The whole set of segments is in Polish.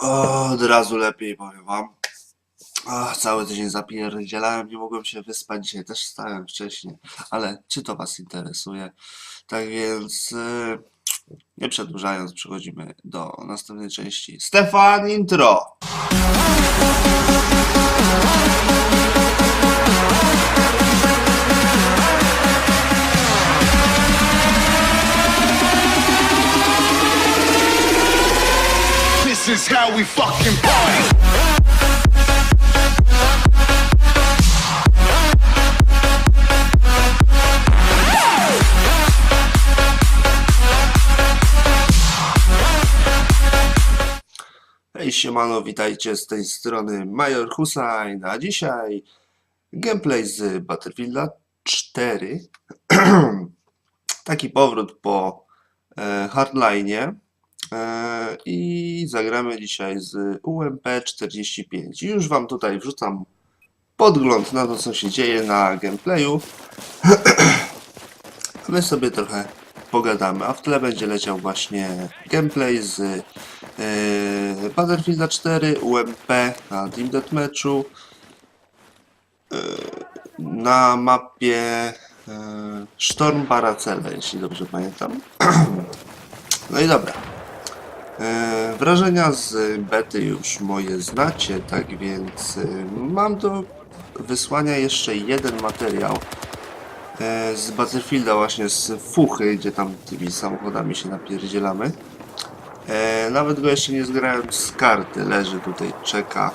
Od razu lepiej, powiem wam. Ach, cały tydzień zapierdzielałem, nie mogłem się wyspać. Dzisiaj też wstałem wcześniej, ale czy to was interesuje? Tak więc, y, nie przedłużając, przechodzimy do następnej części. Stefan Intro! How we fucking party. Hej siemano, witajcie z tej strony Major Hussein, a dzisiaj gameplay z Battlefielda 4. Taki powrót po e, hardline'ie e, i zagramy dzisiaj z UMP45. Już wam tutaj wrzucam podgląd na to, co się dzieje na gameplayu. My sobie trochę pogadamy, a w tle będzie leciał właśnie gameplay z e, Battlefielda 4, UMP na Team Deathmatchu e, na mapie e, Storm Paracele, jeśli dobrze pamiętam. No i dobra. E, Wrażenia z bety już moje znacie, tak więc e, mam do wysłania jeszcze jeden materiał e, z Battlefielda właśnie z Fuchy, gdzie tam tymi samochodami się napierdzielamy. Nawet go jeszcze nie zgrałem z karty, leży tutaj, czeka.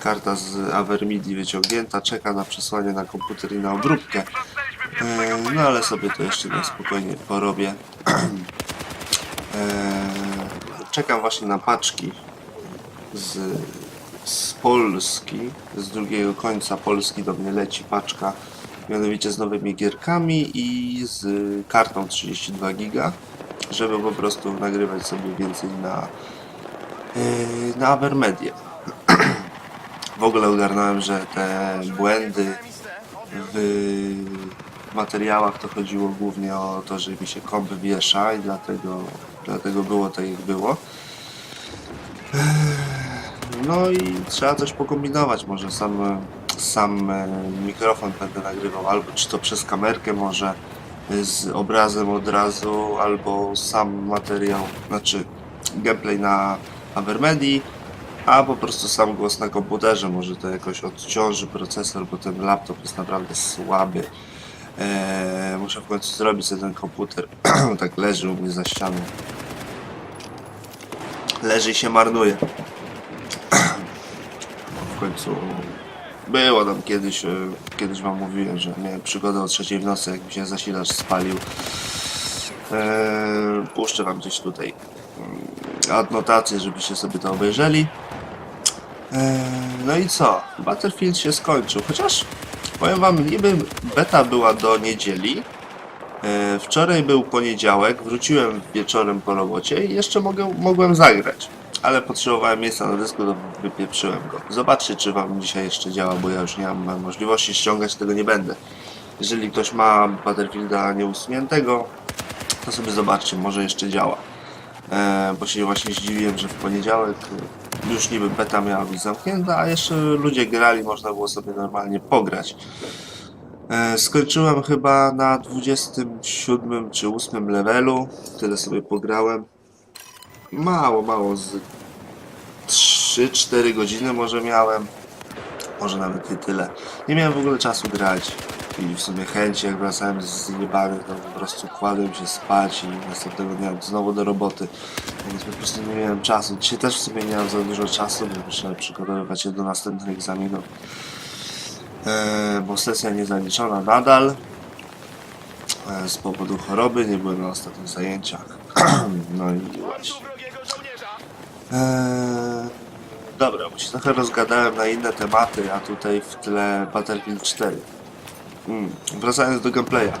Karta z Avermidi wyciągnięta, czeka na przesłanie na komputer i na obróbkę. No ale sobie to jeszcze na spokojnie porobię. czekam właśnie na paczki z, z Polski, z drugiego końca Polski do mnie leci paczka, mianowicie z nowymi gierkami i z kartą 32 giga, żeby po prostu nagrywać sobie więcej na, yy, na Avermedie. W ogóle ogarnąłem, że te błędy w materiałach to chodziło głównie o to, że mi się komp wiesza i dlatego, dlatego było tak jak było. No i trzeba coś pokombinować, może sam, sam e, mikrofon będę nagrywał, albo czy to przez kamerkę może e, z obrazem od razu, albo sam materiał, znaczy gameplay na Avermedi, a po prostu sam głos na komputerze, może to jakoś odciąży procesor, bo ten laptop jest naprawdę słaby. Eee, muszę w końcu zrobić sobie ten komputer, tak leży u mnie za ścianą. Leży i się marnuje w końcu było tam kiedyś, e, kiedyś wam mówiłem, że miałem przygodę o trzeciej w nocy, jak mi się zasilacz spalił. Eee, puszczę wam gdzieś tutaj mm, adnotację, żebyście sobie to obejrzeli. Eee, no i co? Battlefield się skończył, chociaż powiem wam, niby beta była do niedzieli. Eee, wczoraj był poniedziałek, wróciłem wieczorem po robocie i jeszcze mogę, mogłem zagrać ale potrzebowałem miejsca na dysku, to wypieprzyłem go. Zobaczcie, czy wam dzisiaj jeszcze działa, bo ja już nie mam możliwości ściągać, tego nie będę. Jeżeli ktoś ma Battlefielda nieusuniętego, to sobie zobaczcie, może jeszcze działa. E, bo się właśnie zdziwiłem, że w poniedziałek e, już niby beta miała być zamknięta, a jeszcze ludzie grali, można było sobie normalnie pograć. E, skończyłem chyba na 27 czy 8 levelu, tyle sobie pograłem mało, mało, z 3-4 godziny może miałem, może nawet nie tyle. Nie miałem w ogóle czasu grać i w sumie chęci, jak wracałem z jebany, to po prostu kładłem się spać i następnego dnia znowu do roboty, więc po prostu nie miałem czasu. Dzisiaj też w sumie nie mam za dużo czasu, bo muszę przygotowywać się do następnych egzaminów, e, bo sesja niezaliczona nadal. e, Z powodu choroby nie byłem na ostatnich zajęciach. No i właśnie. Eee, dobra, bo się trochę rozgadałem na inne tematy, a tutaj w tle Battlefield 4. Mm, wracając do gameplaya.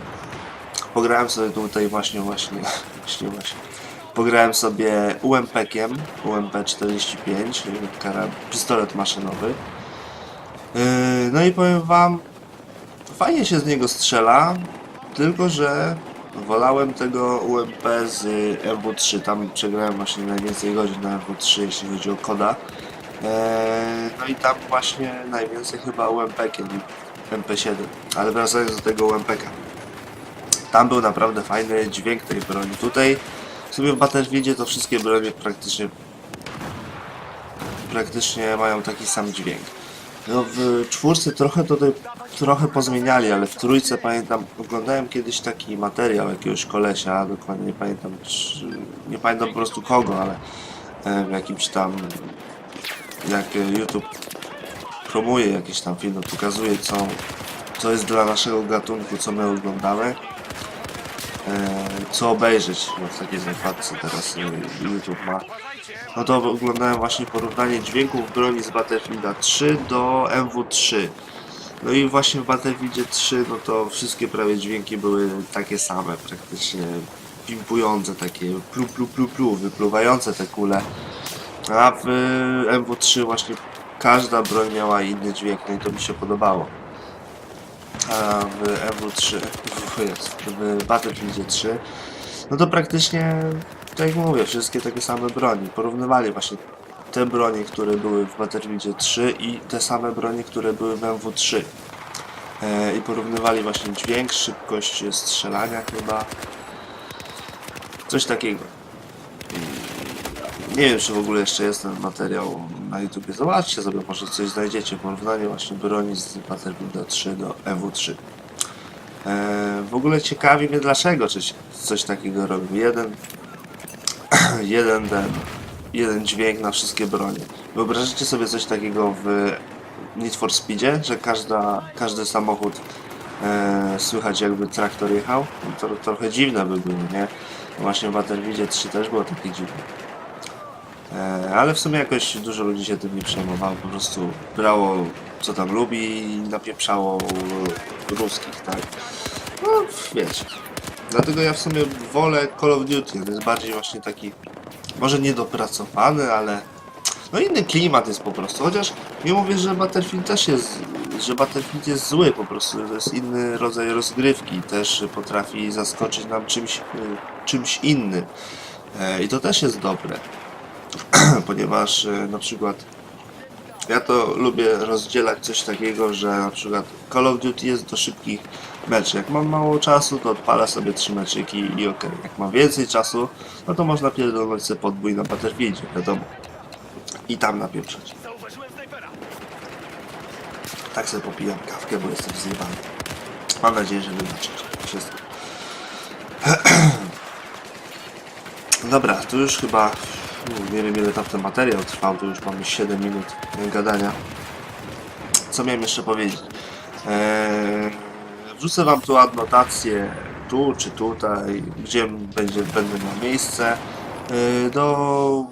Pograłem sobie tutaj właśnie, właśnie, właśnie, właśnie. Pograłem sobie UMP-kiem, UMP-45, karab- pistolet maszynowy. Eee, no i powiem wam, fajnie się z niego strzela, tylko że wolałem tego UMP z MW3. Tam przegrałem właśnie najwięcej godzin na MW3, jeśli chodzi o koda. Eee, no i tam właśnie najwięcej chyba UMP, kiedy MP7. Ale wracając do tego UMP-ka. Tam był naprawdę fajny dźwięk tej broni. Tutaj w w Battlefieldzie to wszystkie bronie praktycznie praktycznie mają taki sam dźwięk. No w czwórce trochę tutaj, trochę pozmieniali, ale w trójce pamiętam, oglądałem kiedyś taki materiał jakiegoś kolesia, dokładnie nie pamiętam, czy, nie pamiętam po prostu kogo, ale w jakimś tam, jak YouTube promuje jakiś tam film, no, pokazuje co, co jest dla naszego gatunku, co my oglądamy, e, co obejrzeć, bo w takiej zakładce teraz e, YouTube ma. No to oglądałem właśnie porównanie dźwięków broni z Battlefielda 3 do MW3. No i właśnie w Battlefieldzie 3, no to wszystkie prawie dźwięki były takie same, praktycznie pimpujące, takie plu plu plu plu, wypluwające te kule. A w MW3 właśnie każda broń miała inny dźwięk, no i to mi się podobało. A w MW3, w, jest, w Battlefieldzie 3, no to praktycznie, tak jak mówię, wszystkie takie same broni. Porównywali właśnie te bronie, które były w Battlefieldzie 3 i te same bronie, które były w MW3. E, I porównywali właśnie dźwięk, szybkość strzelania chyba. Coś takiego. Nie wiem, czy w ogóle jeszcze jest ten materiał na YouTubie. Zobaczcie sobie, może coś znajdziecie. Porównanie właśnie broni z Battlefielda 3 do MW3. E, w ogóle ciekawi mnie dlaczego coś, coś takiego robił. Jeden, jeden ten, jeden dźwięk na wszystkie bronie. Wyobraźcie sobie coś takiego w Need for Speedzie, że każda, każdy samochód e, słychać jakby traktor jechał? No to trochę dziwne by było, nie? Właśnie w Battlefieldzie 3 też było takie dziwne. E, ale w sumie jakoś dużo ludzi się tym nie przejmowało, po prostu brało co tam lubi i napieprzało ruskich, tak? No wiecie. Dlatego ja w sumie wolę Call of Duty, on jest bardziej właśnie taki, może niedopracowany, ale no inny klimat jest po prostu, chociaż nie mówię, że Battlefield też jest, że Battlefield jest zły po prostu, to jest inny rodzaj rozgrywki, też potrafi zaskoczyć nam czymś, y, czymś innym. E, i to też jest dobre, ponieważ e, na przykład ja to lubię rozdzielać coś takiego, że na przykład Call of Duty jest do szybkich meczy. Jak mam mało czasu, to odpalę sobie trzy meczyki i okej. Jak mam więcej czasu, no to można pierdolnąć sobie podbój na Battlefieldzie, wiadomo. I tam napieprzać. Tak sobie popijam kawkę, bo jestem zjebany. Mam nadzieję, że wybaczycie wszystko. Dobra, tu już chyba nie wiem ile tam ten materiał trwał, to już mamy 7 minut gadania. Co miałem jeszcze powiedzieć? Eee, wrzucę wam tu adnotację tu czy tutaj, gdzie będzie, będę miał miejsce eee, do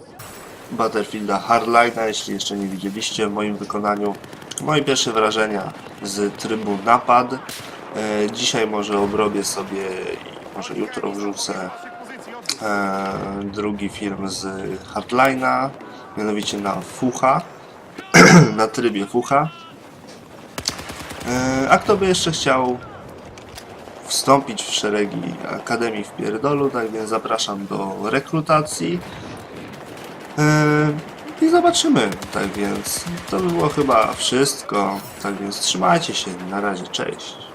Battlefielda Hardline'a, jeśli jeszcze nie widzieliście w moim wykonaniu. Moje pierwsze wrażenia z trybu napad. Eee, dzisiaj może obrobię sobie i może jutro wrzucę drugi film z Hardline'a, mianowicie na Fucha, na trybie Fucha. E, a kto by jeszcze chciał wstąpić w szeregi Akademii w Pierdolu, tak więc zapraszam do rekrutacji. E, I zobaczymy. Tak więc to by było chyba wszystko. Tak więc trzymajcie się. Na razie, cześć.